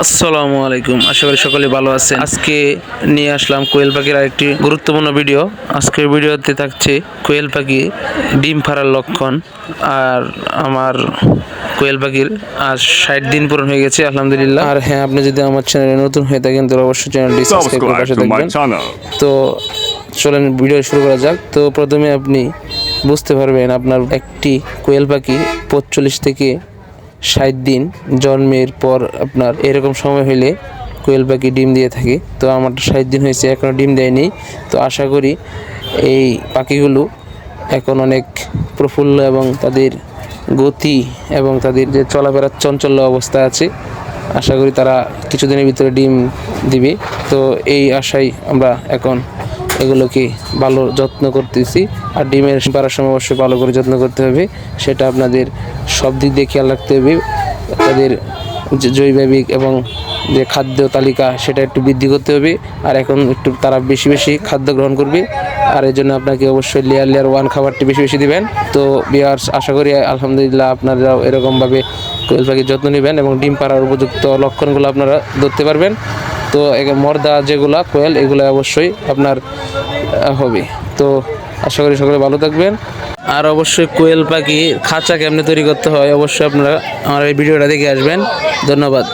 আসসালামু আলাইকুম। আশা করি সকলে ভালো আছেন। আজকে নিয়ে আসলাম কোয়েল পাখির আরেকটি গুরুত্বপূর্ণ ভিডিও। আজকের ভিডিওতে থাকছে কোয়েল পাখি ডিম ফাড়ার লক্ষণ আর আমার কোয়েল পাখির আজ ষাট দিন পূরণ হয়ে গেছে আলহামদুলিল্লাহ। আর হ্যাঁ আপনি যদি আমার চ্যানেলে নতুন হয়ে থাকেন তাহলে অবশ্যই চ্যানেলটি সাবস্ক্রাইব করে পাশে থাকবেন। তো চলেন ভিডিও শুরু করা যাক। তো প্রথমে আপনি বুঝতে পারবেন আপনার একটি কোয়েল পাখি পঁচল্লিশ থেকে ষাট দিন জন্মের পর আপনার এরকম সময় হইলে কোয়েল পাখি ডিম দিয়ে থাকে। তো আমার ষাট দিন হয়েছে এখনও ডিম দেয়নি। তো আশা করি এই পাখিগুলো এখন অনেক প্রফুল্ল এবং তাদের গতি এবং তাদের যে চলাফেরার চঞ্চল্য অবস্থা আছে, আশা করি তারা কিছুদিনের ভিতরে ডিম দিবে। তো এই আশায় আমরা এখন এগুলোকে ভালো যত্ন করতেছি। আর ডিমের পাড়ার সময় অবশ্যই ভালো করে যত্ন করতে হবে। সেটা আপনাদের সব দিক দিয়ে খেয়াল রাখতে হবে। তাদের জৈবিক এবং যে খাদ্য তালিকা, সেটা একটু বৃদ্ধি করতে হবে। আর এখন একটু তারা বেশি বেশি খাদ্য গ্রহণ করবে। আর এই জন্য আপনাকে অবশ্যই লেয়ার লেয়ার ওয়ান খাবারটি বেশি বেশি দিবেন। তো বিয়ার্স আশা করি আলহামদুলিল্লাহ আপনারাও এরকমভাবে কোয়েল পাখির যত্ন নেবেন এবং ডিম পাড়ার উপযুক্ত লক্ষণগুলো আপনারা ধরতে পারবেন। তো মর্দা যেগুলা, কোয়েল এগুলো অবশ্যই আপনার হবে। তো আশা করি সকলে ভালো থাকবেন। আর অবশ্যই কোয়েল পাখি খাঁচা কেমনি তৈরি করতে হয়, অবশ্যই আপনারা আমার এই ভিডিওটা দেখে আসবেন। ধন্যবাদ।